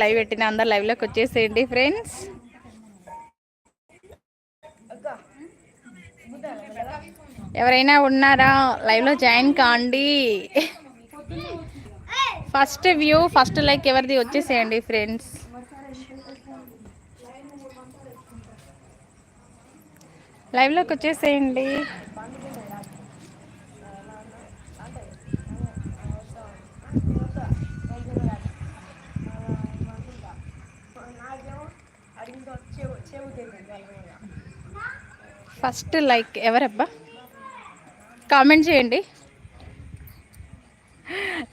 Live పెట్టిన అందరు లైవ్లోకి వచ్చేసేయండి ఫ్రెండ్స్ ఎవరైనా ఉన్నారా? లైవ్లో జాయిన్ కాండి. ఫస్ట్ వ్యూ ఫస్ట్ లైక్ ఎవరిది వచ్చేసేయండి ఫ్రెండ్స్ లైవ్లోకి వచ్చేసేయండి. ఫస్ట్ లైక్ ఎవరబ్బా? కామెంట్ చేయండి.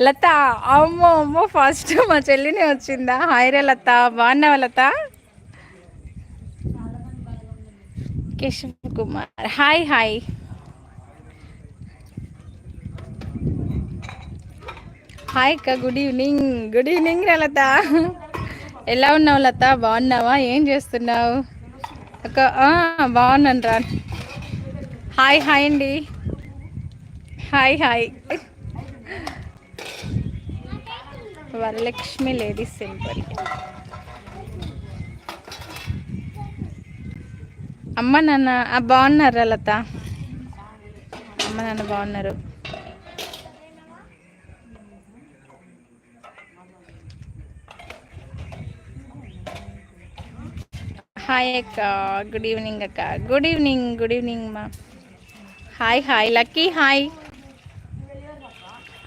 లత అమ్మో అమ్మో ఫస్ట్ మా చెల్లినే వచ్చిందా? హాయ్ రే లత బాగున్నావా Latha? Keshav Kumar hi hi. Hi అక్క గుడ్ ఈవినింగ్. గుడ్ ఈవినింగ్ రా లత. ఎలా ఉన్నావు లత? బాగున్నావా? ఏం చేస్తున్నావు? అక్క బాగున్నాను రా. హాయ్ హాయ్ అండి. Hi hi. Varalakshmi ladies simple. అమ్మ నాన్న బాగున్నారా లత? అమ్మ నాన్న బాగున్నారు. హాయ్ అక్క. గుడ్ ఈవినింగ్ అక్క. గుడ్ ఈవినింగ్ గుడ్ ఈవినింగ్ మా. హాయ్ హాయ్ లక్కీ హాయ్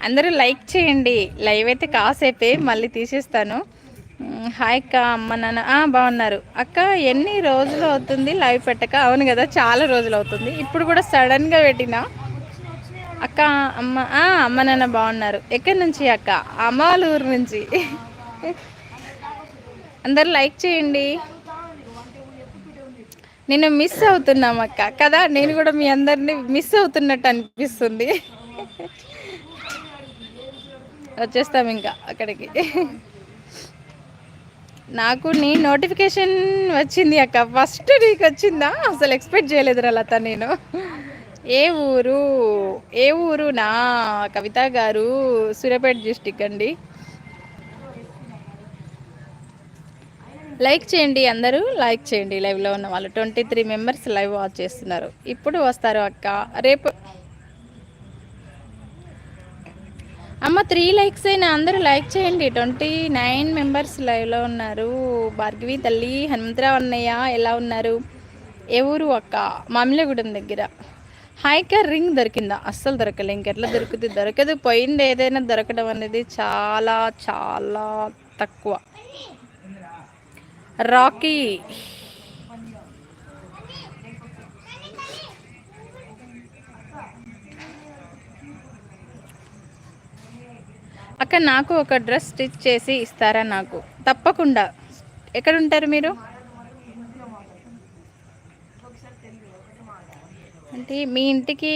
అందరూ లైక్ చేయండి. లైవ్ అయితే కాసేపే మళ్ళీ తీసేస్తాను. హాయ్ అక్క. అమ్మ నాన్న. బాగున్నారు. అక్క ఎన్ని రోజులు అవుతుంది లైవ్ పెట్టక? అవును కదా చాలా రోజులు అవుతుంది. ఇప్పుడు కూడా సడన్గా పెట్టిన? అక్క అమ్మ అమ్మ నాన్న బాగున్నారు. ఎక్కడి నుంచి అక్క? అమ్మాలూరు నుంచి. అందరు లైక్ చేయండి. నేను మిస్ అవుతున్నాం అక్క. కదా? నేను కూడా మీ అందరినీ మిస్ అవుతున్నట్టు అనిపిస్తుంది. వచ్చేస్తాం ఇంకా అక్కడికి. నాకు నీ నోటిఫికేషన్ వచ్చింది అక్క. ఫస్ట్ నీకు వచ్చిందా? అసలు ఎక్స్పెక్ట్ చేయలేదు లత నేను. ఏ ఊరు? ఏ ఊరు నా కవిత గారు సూర్యాపేట డిస్టిక్ అండి. లైక్ చేయండి అందరూ లైక్ చేయండి. లైవ్లో ఉన్న వాళ్ళు twenty three members live watch చేస్తున్నారు. ఇప్పుడు వస్తారు అక్క. రేపు అమ్మ త్రీ లైక్స్ అయినా అందరూ లైక్ చేయండి. ట్వంటీ నైన్ మెంబర్స్ లైవ్లో ఉన్నారు. భార్గవి తల్లి హనుమంతరావు అన్నయ్య ఎలా ఉన్నారు? ఏ ఊరు అక్క? మామిలగూడెం దగ్గర. హైకర్ రింగ్ దొరికిందా? అస్సలు దొరకలే. ఇంకెట్లా దొరుకుతుంది? దొరకదు. పోయింది ఏదైనా దొరకడం అనేది చాలా చాలా తక్కువ. రాకీ. అక్క నాకు ఒక డ్రెస్ స్టిచ్ చేసి ఇస్తారా నాకు? తప్పకుండా. ఎక్కడ ఉంటారు మీరు? అంటే మీ ఇంటికి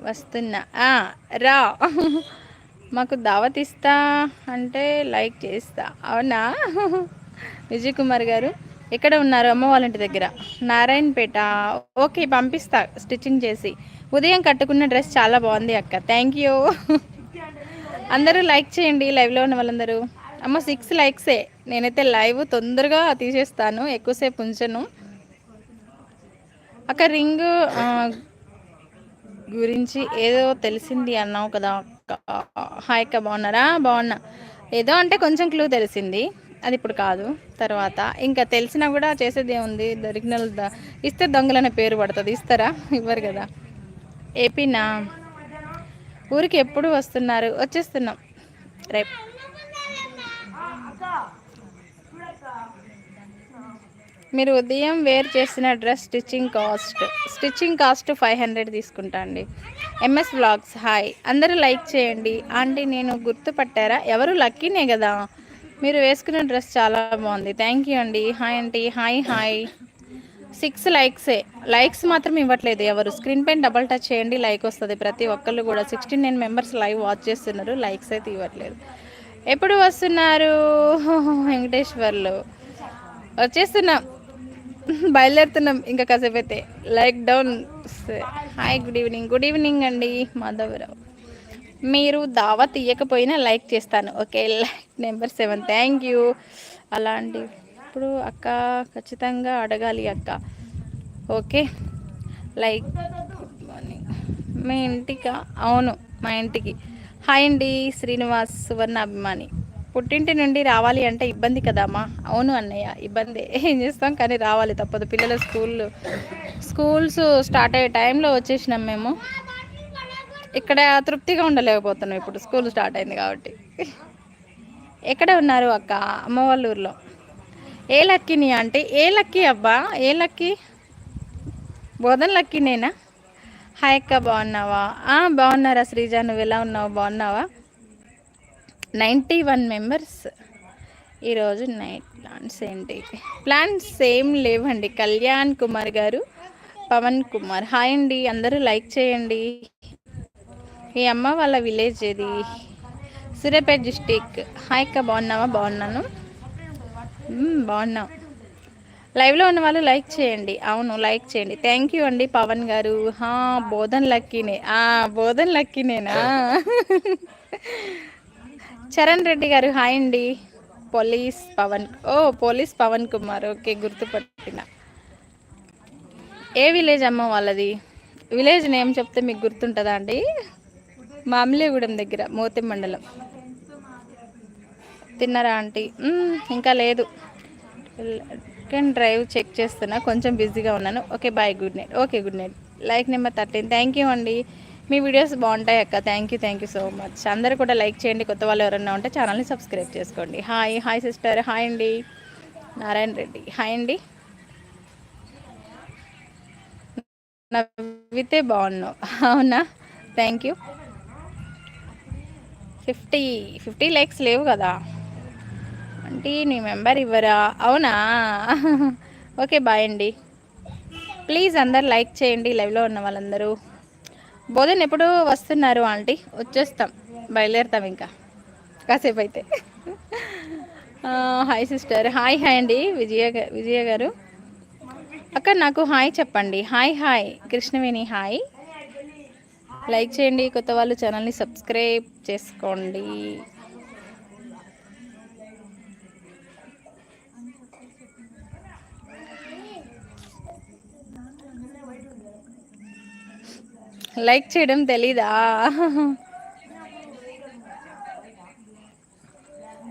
వస్తున్నా. రా. మాకు దావత్ ఇస్తా అంటే లైక్ చేస్తా. అవునా? విజయ్ కుమార్ గారు ఎక్కడ ఉన్నారు అమ్మ వాళ్ళ ఇంటి దగ్గర? నారాయణపేట. ఓకే పంపిస్తా స్టిచ్చింగ్ చేసి. ఉదయం కట్టుకున్న డ్రెస్ చాలా బాగుంది అక్క. థ్యాంక్ యూ అందరూ లైక్ చేయండి లైవ్లో ఉన్న వాళ్ళందరూ. అమ్మ సిక్స్ లైక్సే నేనైతే లైవ్ తొందరగా తీసేస్తాను ఎక్కువసేపు ఉంచను. అక్క రింగ్ గురించి ఏదో తెలిసింది అన్నావు కదా హాయ్ అక్క బాగున్నారా? బాగున్నా. ఏదో అంటే కొంచెం క్లూ తెలిసింది. అది ఇప్పుడు కాదు. తర్వాత ఇంకా తెలిసినా కూడా చేసేది ఏముంది? దొరికిన ఇస్తే దొంగలనే పేరు పడుతుంది. ఇస్తారా? ఇవ్వరు కదా. ఏపీనా ఊరికి ఎప్పుడు వస్తున్నారు? వచ్చేస్తున్నాం. రేపు. మీరు ఉదయం వేర్ చేసిన dress stitching cost stitching cost five hundred తీసుకుంటా అండి. MS blogs hi. అందరూ లైక్ చేయండి. ఆంటీ నేను గుర్తుపట్టారా? ఎవరు లక్కీనే కదా. మీరు వేసుకున్న డ్రెస్ చాలా బాగుంది. థ్యాంక్ యూ అండి. Hi aunty hi hi six లైక్సే likes మాత్రం ఇవ్వట్లేదు ఎవరు. స్క్రీన్ పైన డబల్ టచ్ చేయండి. లైక్ వస్తుంది ప్రతి ఒక్కళ్ళు కూడా. Sixty nine members live watch చేస్తున్నారు. లైక్స్ అయితే ఇవ్వట్లేదు. ఎప్పుడు వస్తున్నారు? వెంకటేశ్వర్లు. వచ్చేస్తున్నాం. బయలుదేరుతున్నాం ఇంకా కాసేపు అయితే. Like down hi good evening good evening అండి మాధవరావు. మీరు దావా తీయకపోయినా లైక్ చేస్తాను. Okay like number seven. Thank you. అలాంటి ఇప్పుడు అక్క ఖచ్చితంగా అడగాలి అక్క. ఓకే లైక్ మీ ఇంటికా? అవును మా ఇంటికి. హాయ్ అండి శ్రీనివాస్ సువర్ణ అభిమాని. పుట్టింటి నుండి రావాలి అంటే ఇబ్బంది కదమ్మా అవును అన్నయ్య ఇబ్బంది. ఏం చేస్తాం కానీ రావాలి తప్పదు. పిల్లల స్కూల్ స్కూల్స్ స్టార్ట్ అయ్యే టైంలో వచ్చేసినాం మేము. ఇక్కడ తృప్తిగా ఉండలేకపోతున్నాం. ఇప్పుడు స్కూల్ స్టార్ట్ అయింది కాబట్టి. ఎక్కడ ఉన్నారు అక్క? అమ్మ వాళ్ళ ఊర్లో. ఏ లక్కీని అంటే ఏ లక్కీ అబ్బా? ఏ లక్కీ? బోధన లక్కీ నేనా? హాయ్ అక్క బాగున్నావా? బాగున్నారా శ్రీజ? నువ్వు ఎలా ఉన్నావు? బాగున్నావా? Ninety one members. ఈరోజు నైట్ ప్లాన్స్ ఏంటి? ప్లాన్స్ ఏం లేవండి. కళ్యాణ్ కుమార్ గారు పవన్ కుమార్. హాయ్ అండి. అందరూ లైక్ చేయండి. ఈ అమ్మ వాళ్ళ విలేజ్ ఇది సూర్యాపేట డిస్టిక్. హాయ్ అక్క బాగున్నావా? బాగున్నాను. బాగున్నాం లైవ్లో ఉన్న వాళ్ళు లైక్ చేయండి. అవును లైక్ చేయండి. థ్యాంక్ యూ అండి పవన్ గారు. బోధన్ లక్కీనే. బోధన్ లక్కీనేనా? చరణ్ రెడ్డి గారు హాయ్ అండి. పోలీస్ పవన్ ఓ పోలీస్ పవన్ కుమార్. ఓకే గుర్తుపట్టిన. ఏ విలేజ్ అమ్మ వాళ్ళది? విలేజ్ నేమ్ చెప్తే మీకు గుర్తుంటుందా అండి? మామిలేగూడెం దగ్గర మోతి మండలం. తిన్నారా ఆంటీ? ఇంకా లేదు. కానీ డ్రైవ్ చెక్ చేస్తున్నా కొంచెం బిజీగా ఉన్నాను. Okay bye good night. Okay good night. Like number thirteen. Thank you అండి. మీ వీడియోస్ బాగుంటాయి అక్క. Thank you thank you so much. అందరూ కూడా లైక్ చేయండి. కొత్త వాళ్ళు ఎవరన్నా ఉంటే ఛానల్ని సబ్స్క్రైబ్ చేసుకోండి. Hi hi sister. హాయ్ అండి. నారాయణ రెడ్డి. హాయ్ అండి. నవ్వితే బాగున్నావు. అవునా? Thank you. Fifty fifty likes లేవు కదా. అంటే నీ మెంబర్ ఇవ్వరా? అవునా? ఓకే బాయ్ అండి. ప్లీజ్ అందరు లైక్ చేయండి లైవ్లో ఉన్న వాళ్ళందరూ. బోధన్ ఎప్పుడు వస్తున్నారు ఆంటీ? వచ్చేస్తాం. బయలుదేరుతాం ఇంకా. కాసేపు అయితే. Hi sister. హాయ్ హాయ్ అండి. విజయ విజయ గారు. అక్క నాకు హాయ్ చెప్పండి. Hi hi. Krishnaveni hi. Like చేయండి కొత్త వాళ్ళు ఛానల్ని సబ్స్క్రైబ్ చేసుకోండి. లైక్ చేయడం తెలీదా?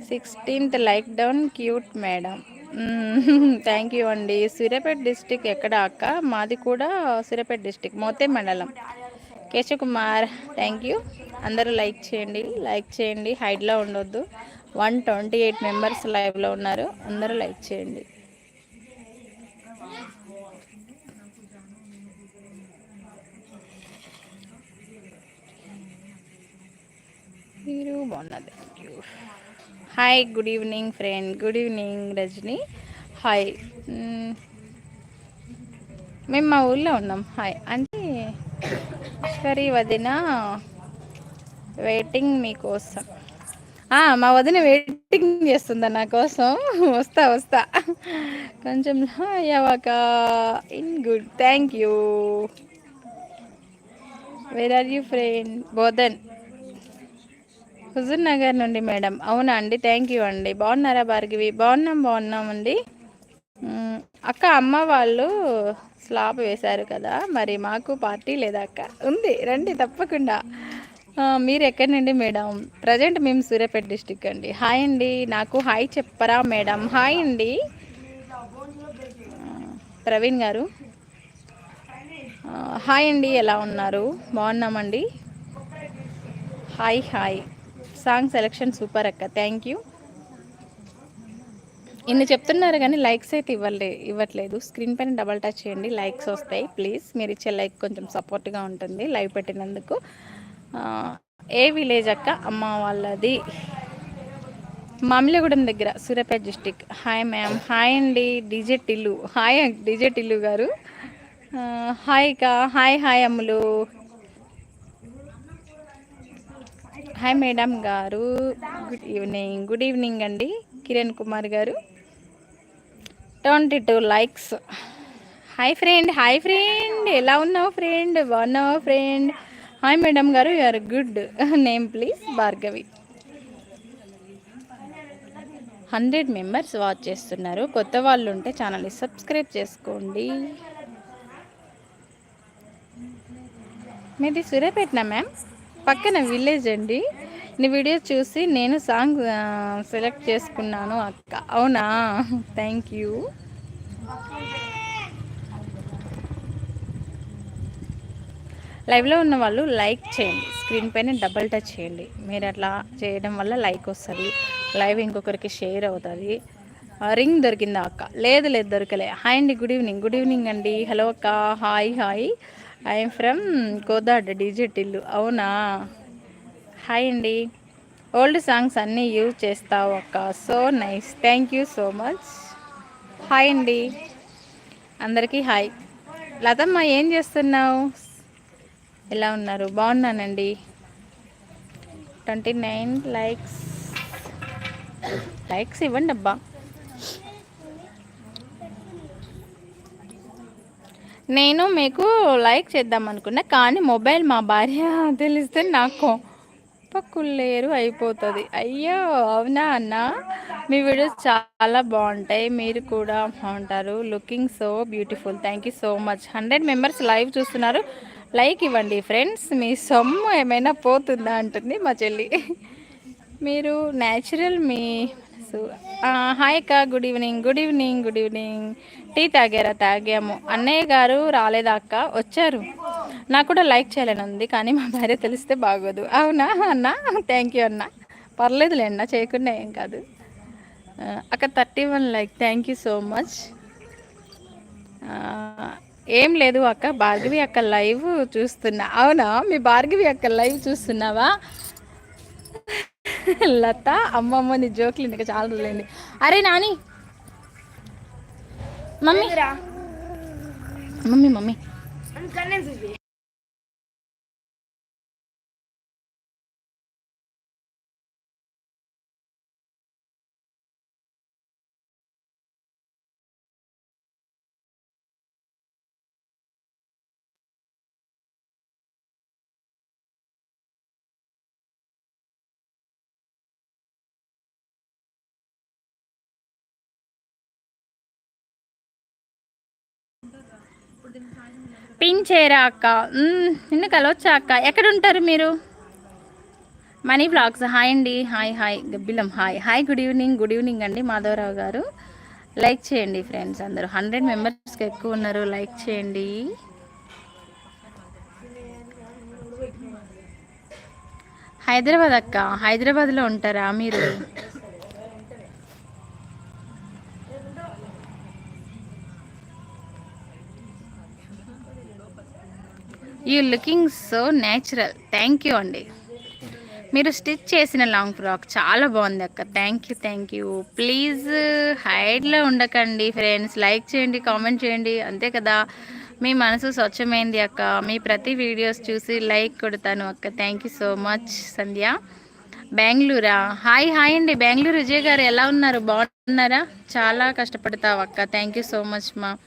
Sixteenth like down cute madam. Thank you అండి. సూర్యాపేట డిస్టిక్ ఎక్కడ అక్క? మాది కూడా సూర్యాపేట డిస్టిక్ మోతే మండలం. కేశవకుమార్ థ్యాంక్ యూ అందరూ లైక్ చేయండి లైక్ చేయండి హైట్లో ఉండొద్దు. వన్ ట్వంటీ ఎయిట్ మెంబర్స్ లైవ్లో ఉన్నారు అందరూ లైక్ చేయండి. మీరు బాగున్నారు thank you hi good evening friend good evening Rajani. Hi మేము మా ఊళ్ళో ఉన్నాం. హాయ్ అంటే సరే వదిన వెయిటింగ్ మీకోసం. మా వదిన వెయిటింగ్ చేస్తుందా నా కోసం. వస్తా వస్తా. కొంచెం అయ్యాక in good thank you where are you friend Bodhan. Huzur Nagar నుండి మేడం. అవునా అండి? థ్యాంక్ యూ అండి. బాగున్నారా భార్గవి? బాగున్నాం బాగున్నామండి అక్క అమ్మ వాళ్ళు స్లాబ్ వేశారు కదా మరి మాకు పార్టీ లేదా అక్క? ఉంది రండి తప్పకుండా. మీరు ఎక్కడి నుండి మేడం? ప్రజెంట్ మేము సూర్యాపేట డిస్టిక్ అండి. హాయ్ అండి నాకు హాయ్ చెప్పరా మేడం? హాయ్ అండి. ప్రవీణ్ గారు. హాయ్ అండి ఎలా ఉన్నారు? బాగున్నామండి? Hi hi. Song selection super అక్క థ్యాంక్ యూ. ఇన్ని చెప్తున్నారు కానీ లైక్స్ అయితే ఇవ్వలే ఇవ్వట్లేదు. స్క్రీన్ పైన డబల్ టచ్ చేయండి లైక్స్ వస్తాయి ప్లీజ్. మీరు ఇచ్చే లైక్ కొంచెం సపోర్ట్గా ఉంటుంది లైవ్ పెట్టినందుకు. ఏ విలేజ్ అక్క? అమ్మ వాళ్ళది. మామిలిగూడెం దగ్గర Suryapet district. Hi ma'am. Hi అండి DJ Tillu. Hi DJ Tillu గారు. హాయ్ కా hi hi Ammulu. Hi madam గారు. Good evening. గుడ్ ఈవినింగ్ అండి. కిరణ్ కుమార్ గారు. Twenty two likes. Hi friend hi friend. ఎలా ఉన్నావు ఫ్రెండ్? బాగున్నావా ఫ్రెండ్? హాయ్ మేడం గారు you are good. Name please Bhargavi. Hundred members watch చేస్తున్నారు. కొత్త వాళ్ళు ఉంటే ఛానల్ని సబ్స్క్రైబ్ చేసుకోండి. మీది సూర్యాపేటనా మ్యామ్? పక్కన విలేజ్ అండి. నీ వీడియో చూసి నేను సాంగ్ సెలెక్ట్ చేసుకున్నాను అక్క. అవునా? థ్యాంక్ యూ లైవ్లో ఉన్న వాళ్ళు లైక్ చేయండి. స్క్రీన్ పైన డబల్ టచ్ చేయండి. మీరు అట్లా చేయడం వల్ల లైక్ వస్తుంది. లైవ్ ఇంకొకరికి షేర్ అవుతుంది. రింగ్ దొరికిందా అక్క? లేదు లేదు దొరకలే. హాయ్ అండి గుడ్ ఈవినింగ్ గుడ్ ఈవినింగ్ అండి. హలో అక్క. Hi hi I'm from Kodad DJ Tillu అవునా? హాయ్ అండి. ఓల్డ్ సాంగ్స్ అన్నీ యూజ్ చేస్తావు అక్క. So nice. Thank you so much. Hi అండి. అందరికీ హాయ్. లతమ్మ ఏం చేస్తున్నావు? ఎలా ఉన్నారు? బాగున్నానండి. Twenty nine likes. లైక్స్ ఇవ్వండి అబ్బా. నేను మీకు లైక్ చేద్దాం అనుకున్నా కానీ మొబైల్ మా భార్య తెలిస్తే నాకు పక్కులేరు అయిపోతుంది. అయ్యో అవునా అన్న? మీ వీడియోస్ చాలా బాగుంటాయి. మీరు కూడా బాగుంటారు. Looking so beautiful thank you so much hundred members live చూస్తున్నారు. లైక్ ఇవ్వండి ఫ్రెండ్స్ మీ సొమ్ము ఏమైనా పోతుందా అంటుంది మా చెల్లి. మీరు న్యాచురల్ మీ హాయ్ అక్క good evening good evening good evening. Tea తాగారా? తాగాము. అన్నయ్య గారు రాలేదా అక్క? వచ్చారు. నాకు కూడా లైక్ చేయాలని ఉంది కానీ మా భార్య తెలిస్తే బాగోదు. అవునా? అన్న? థ్యాంక్ యూ అన్న. పర్లేదులే అన్న చేయకుండా ఏం కాదు. అక్క thirty one like thank you so much. ఏం లేదు అక్క భార్గవి అక్క లైవ్ చూస్తున్నా. అవునా? మీ భార్గవి అక్క లైవ్ చూస్తున్నావా? లత అమ్మమ్మ నీ జోకులు ఇంకా చాలా రోజులైంది. అరే నాని. మమ్మీ. Mummy mummy. పించేరా అక్క. నిన్ను కలవచ్చా అక్క? ఎక్కడ ఉంటారు మీరు? Money blogs. హాయ్ అండి. Hi hi. గబ్బిలం hi. Hi good evening. Good evening అండి మాధవరావు గారు. లైక్ చేయండి ఫ్రెండ్స్ అందరూ. హండ్రెడ్ మెంబర్స్కి ఎక్కువ ఉన్నారు. లైక్ చేయండి. హైదరాబాద్ అక్క. హైదరాబాద్లో ఉంటారా మీరు? You looking so natural thank you అండి. మీరు స్టిచ్ చేసిన లాంగ్ ఫ్రాక్ చాలా బాగుంది అక్క. Thank you thank you. Please హైడ్లో ఉండకండి ఫ్రెండ్స్. లైక్ చేయండి కామెంట్ చేయండి. అంతే కదా. మీ మనసు స్వచ్ఛమైంది అక్క. మీ ప్రతి వీడియోస్ చూసి లైక్ కొడతాను అక్క. Thank you so much Sandhya. బెంగళూరా. Hi hi అండి. బెంగళూరు విజయ్ గారు ఎలా ఉన్నారు? బాగున్నారా? చాలా కష్టపడతావు అక్క. థ్యాంక్ యూ సో మచ్ మా.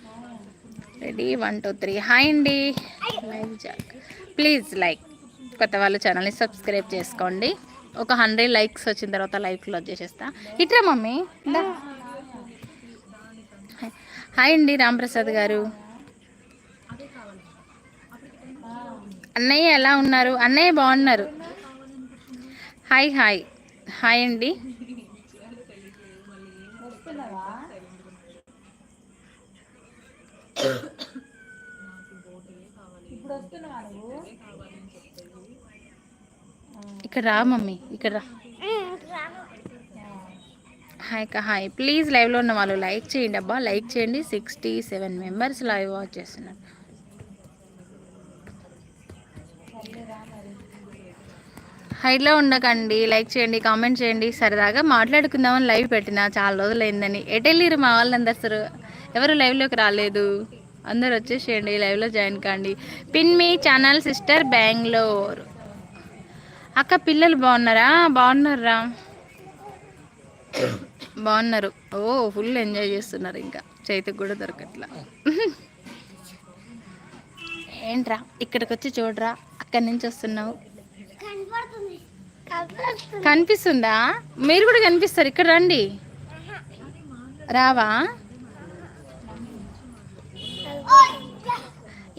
Ready one two three hi అండి లైక్ జాక్ ప్లీజ్ లైక్ కొత్త వాళ్ళు ఛానల్ని సబ్స్క్రైబ్ చేసుకోండి. ఒక హండ్రెడ్ లైక్స్ వచ్చిన తర్వాత లైవ్ క్లోజ్ చేసేస్తా. ఇట్రా మమ్మీ. హాయ్ అండి రాంప్రసాద్ గారు. అన్నయ్య ఎలా ఉన్నారు? అన్నయ్య బాగున్నారు. హాయ్ హాయ్ హాయ్ అండి ఇక్కడ రా మమ్మీ. ఇక్కడ రా. హాయ్ అక్క హాయ్ ప్లీజ్ లైవ్లో ఉన్న వాళ్ళు లైక్ చేయండి అబ్బా. లైక్ చేయండి. Sixty seven members live watch చేస్తున్నారు హైట్లో ఉండకండి. లైక్ చేయండి కామెంట్ చేయండి. సరదాగా మాట్లాడుకుందామని లైవ్ పెట్టిన. చాలా రోజులు అయిందని ఎటెళ్ళిరు మా వాళ్ళందరూ ఎవరు లైవ్లోకి రాలేదు. అందరు వచ్చేసేయండి లైవ్లో జాయిన్ కాండి. పిన్ మీ ఛానల్ సిస్టర్ బెంగళూరు. అక్క పిల్లలు బాగున్నారా? బాగున్నారా? బాగున్నారు. ఓ ఫుల్ ఎంజాయ్ చేస్తున్నారు ఇంకా. చేతికి కూడా దొరకట్లా. ఏంట్రా ఇక్కడికి వచ్చి చూడరా? అక్కడి నుంచి వస్తున్నావు. కనిపిస్తుందా? మీరు కూడా కనిపిస్తారు. ఇక్కడ రండి. రావా?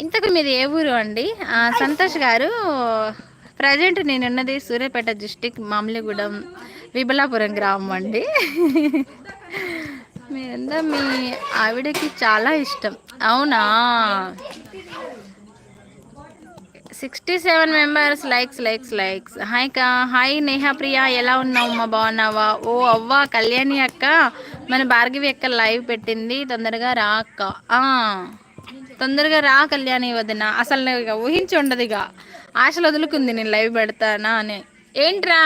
ఇంతకు మీది ఏ ఊరు అండి? సంతోష్ గారు ప్రజెంట్ నేనున్నది సూర్యాపేట డిస్టిక్ మామిలిగూడెం విబలాపురం గ్రామం అండి. మీరంతా మీ ఆవిడకి చాలా ఇష్టం. అవునా? Sixty seven members likes likes likes. Hi కా హాయ్ నేహా ప్రియా ఎలా ఉన్నావు అమ్మా బాగున్నావా? ఓ అవ్వ కళ్యాణి అక్క మన భార్గవి అక్క లైవ్ పెట్టింది తొందరగా రా అక్క. తొందరగా రా కళ్యాణి వదిన. అసలు నేను ఇక ఊహించి ఉండదు ఇక. ఆశలు వదులుకుంది నేను లైవ్ పెడతానా అని. ఏంట్రా?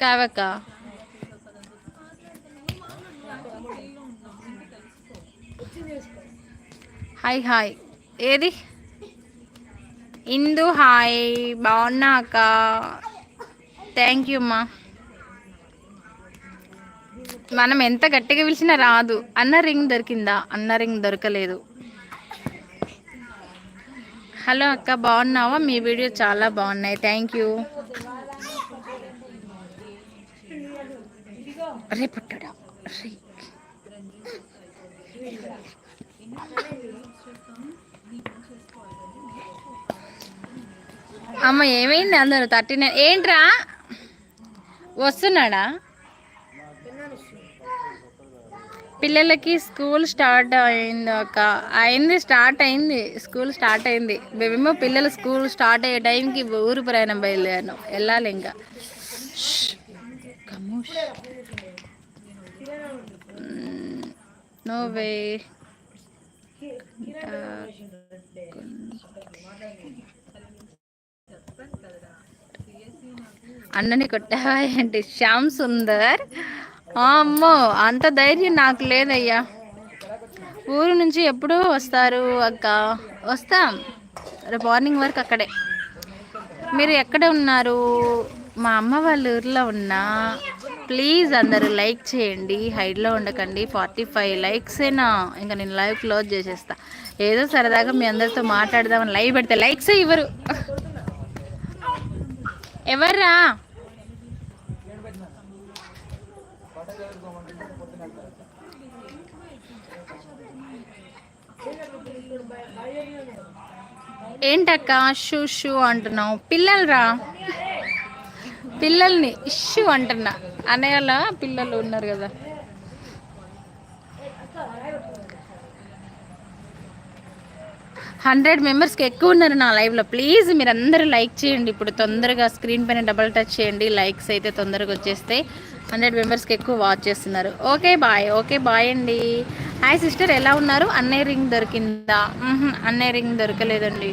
కావక్క. Hi hi. ఏది? ఇందు హాయ్. బాగున్నా అక్క థ్యాంక్ యూ అమ్మా. మనం ఎంత గట్టిగా పిలిచినా రాదు. అన్న రింగ్ దొరికిందా? అన్న రింగ్ దొరకలేదు. హలో అక్క బాగున్నావా? మీ వీడియో చాలా బాగున్నాయి. థ్యాంక్ యూ అమ్మ ఏమైంది అందరు? థర్టీ నైన్ ఏంట్రా? వస్తున్నాడా? పిల్లలకి స్కూల్ స్టార్ట్ అయింది ఒక అయింది స్టార్ట్ అయింది. స్కూల్ స్టార్ట్ అయింది. మేమేమో పిల్లలు స్కూల్ స్టార్ట్ అయ్యే టైంకి ఊరు ప్రయాణం బయలుదేరాను. వెళ్ళాలి ఇంకా. No way no way. అన్నని కొట్టావా ఏంటి? శ్యామ్ సుందర్. అమ్మో అంత ధైర్యం నాకు లేదయ్యా. ఊరు నుంచి ఎప్పుడు వస్తారు అక్క. వస్తాం. రేపు మార్నింగ్ వరకు అక్కడే. మీరు ఎక్కడ ఉన్నారు? మా అమ్మ వాళ్ళ ఊర్లో ఉన్నా. ప్లీజ్ అందరూ లైక్ చేయండి హైడ్లో ఉండకండి. ఫార్టీ ఫైవ్ లైక్సేనా? ఇంకా నేను లైవ్ క్లోజ్ చేసేస్తా. ఏదో సరదాగా మీ అందరితో మాట్లాడదామని లైవ్ పెడితే లైక్సే ఇవ్వరు. ఎవర్రా? ఏంటక్క? షూ షూ అంటున్నావు. పిల్లలరా? పిల్లల్ని ఇష్యూ అంటున్నా. అనేయాల పిల్లలు ఉన్నారు కదా. హండ్రెడ్ మెంబర్స్కి ఎక్కువ ఉన్నారు నా లైవ్లో. ప్లీజ్ మీరు అందరూ లైక్ చేయండి. ఇప్పుడు తొందరగా స్క్రీన్ పైన డబల్ టచ్ చేయండి. లైక్స్ అయితే తొందరగా వచ్చేస్తాయి. హండ్రెడ్ మెంబర్స్కి ఎక్కువ వాచ్ చేస్తున్నారు. Okay bye. ఓకే బాయ్ అండి. హాయ్ సిస్టర్ ఎలా ఉన్నారు? అన్నయ్య రింగ్ దొరికిందా? అన్నయ్య రింగ్ దొరకలేదండి.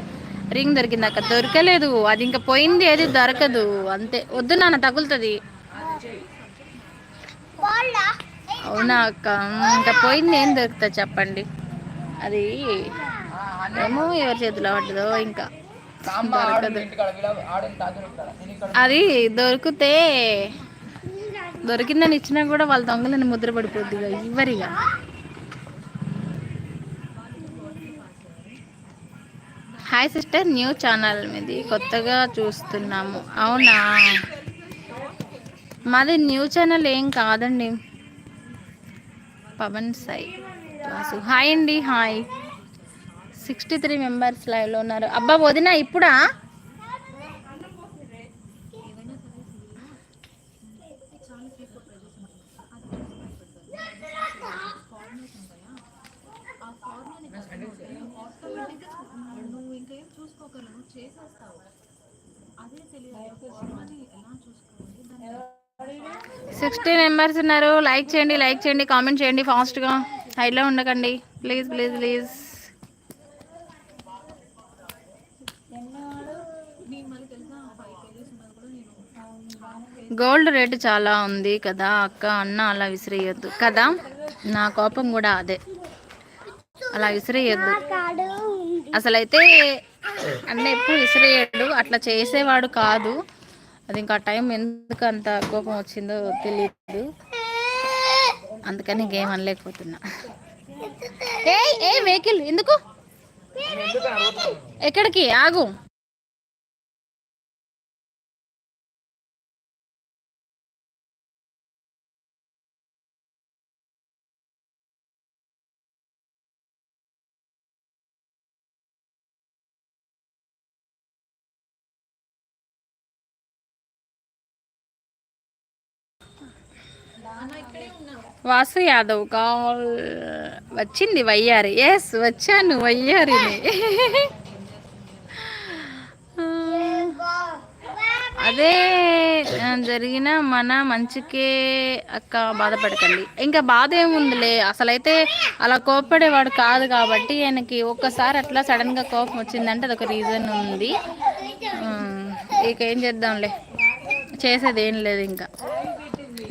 రింగ్ దొరికిందా అక్క. దొరకలేదు. అది ఇంకా పోయింది ఏది దొరకదు. అంతే. వద్దు నాన్న తగులుతుంది. అవునా అక్క? ఇంకా పోయింది ఏం దొరుకుతుంది చెప్పండి. అది ఏమో ఎవరి చేతిలో పడ్డదో ఇంకా. దొరకదు. అది దొరికితే దొరికిందని ఇచ్చినా కూడా వాళ్ళ దొంగలని ముద్ర పడిపోద్ది ఇవ్వరిగా. హాయ్ సిస్టర్ న్యూ ఛానల్ మీది కొత్తగా చూస్తున్నాము. అవునా? మాది న్యూ ఛానల్ ఏం కాదండి. పవన్ సాయి వాసు హాయ్ అండి హాయ్. సిక్స్టీ త్రీ మెంబర్స్ లైవ్లో ఉన్నారు. అబ్బా వదిన ఇప్పుడా? సిక్స్టీ మెంబర్స్ ఉన్నారు. లైక్ చేయండి లైక్ చేయండి కామెంట్ చేయండి ఫాస్ట్గా. హైలో ఉండకండి. Please please please. Gold rate చాలా ఉంది కదా అక్క అన్న అలా విసిరేయద్దు. కదా? నా కోపం కూడా అదే. అలా విసిరేయద్దు. అసలైతే అన్న ఎప్పుడు విసిరేయడు. అట్లా చేసేవాడు కాదు. అది ఇంకా టైం ఎందుకు అంత కోపం వచ్చిందో తెలియదు అందుకని గేమ్ అనలేకపోతున్నా. ఏ ఏ వెహికల్ ఎందుకు? ఎక్కడికి? ఆగు. వాసు యాదవ్ కాల్ వచ్చింది వయ్యారి. ఎస్ వచ్చాను వయ్యారిని. అదే జరిగిన మన మంచికే అక్క బాధపడకండి. ఇంకా బాధ ఏముందిలే అసలైతే అలా కోపడేవాడు కాదు కాబట్టి ఆయనకి ఒక్కసారి అట్లా సడన్గా కోపం వచ్చిందంటే అదొక రీజన్ ఉంది. ఇక ఏం చేద్దాంలే చేసేది ఏం లేదు ఇంకా.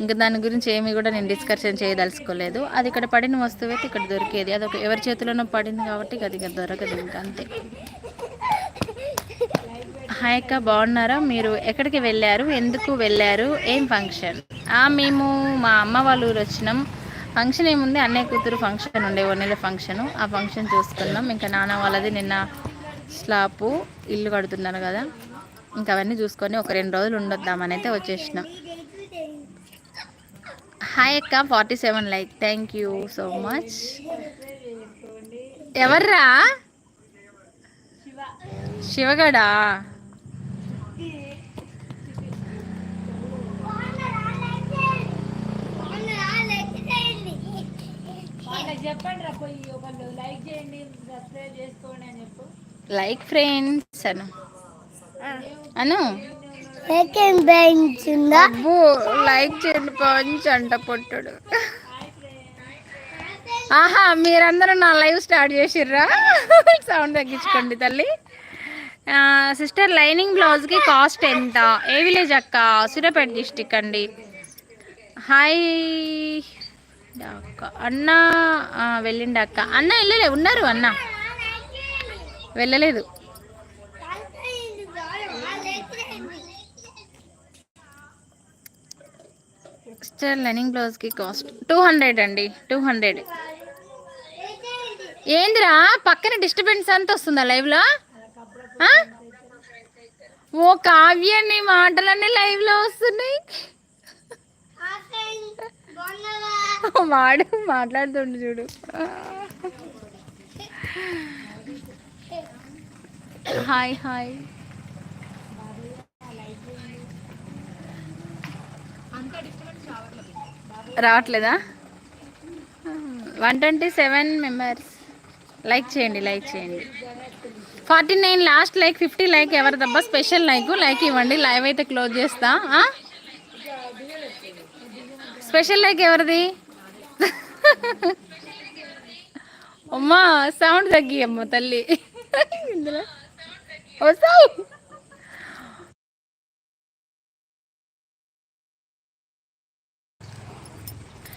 ఇంకా దాని గురించి ఏమి కూడా నేను డిస్కషన్ చేయదలుచుకోలేదు. అది ఇక్కడ పడిన వస్తువు అయితే ఇక్కడ దొరికేది. అది ఒక ఎవరి చేతిలోనో పడింది కాబట్టి అది ఇక దొరకదు ఇంకా అంతే. హాయ్ అక్క బాగున్నారా? మీరు ఎక్కడికి వెళ్ళారు? ఎందుకు వెళ్ళారు? ఏం ఫంక్షన్ మేము మా అమ్మ వాళ్ళ ఊరు వచ్చినాం. ఫంక్షన్ ఏముంది? అన్నయ్య కూతురు ఫంక్షన్ ఉండే వన్నెల ఫంక్షన్ ఆ ఫంక్షన్ చూసుకున్నాం. ఇంకా నాన్న వాళ్ళది నిన్న స్లాపు ఇల్లు కడుతున్నారు కదా. ఇంకా అవన్నీ చూసుకొని ఒక రెండు రోజులు ఉండొద్దామని అయితే వచ్చేసినాం. హాయ్ అక్క forty seven like thank you so much ఎవర్రా? శివగడా? Like friends Anu. Anu. Second bench ఉందా అబ్బో లైక్ చేయండి పంచ్ అంట పొట్టుడు. ఆహా మీరందరూ నా లైవ్ స్టార్ట్ చేసిర్రా? సౌండ్ తగ్గించుకోండి తల్లి. సిస్టర్ లైనింగ్ బ్లౌజ్కి కాస్ట్ ఎంత? ఏ విలేజ్ అక్క? సూర్యాపేట డిస్టిక్ అండి. హాయ్. అక్క. అన్న వెళ్ళిండి వెళ్ళిండు అక్క. అన్న వెళ్ళలే. ఉన్నారు అన్న. వెళ్ళలేదు. సిస్టర్ లెనింగ్ బ్లౌజ్కి కాస్ట్ టూ హండ్రెడ్ అండి టూ హండ్రెడ్. ఏందిరా? పక్కన డిస్టర్బెన్స్ అంత వస్తుందా లైవ్లో? ఆ? ఓ కావ్యాన్ని మాటలన్నీ లైవ్లో వస్తున్నాయి. వాడు మాట్లాడుతుండు చూడు. Hi hi. రావట్లేదా? One twenty seven members like చేయండి లైక్ చేయండి. Forty nine last like fifty like ఎవరు తప్ప స్పెషల్ లైక్ లైక్ ఇవ్వండి. లైవ్ అయితే క్లోజ్ చేస్తా స్పెషల్ లైక్ ఎవరిది? అమ్మా సౌండ్ తగ్గి అమ్మ తల్లి. ఇందులో. వస్తావు.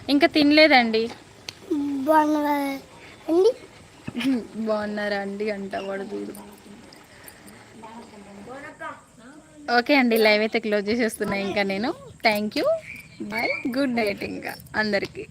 ఇంకా తినలేదండి. అండి? బాగున్నారా అండి? అంట వాడు చూడు ఓకే అండి లైవ్ అయితే క్లోజ్ చేసేస్తున్నా ఇంకా నేను. Thank you bye good night ఇంకా అందరికీ.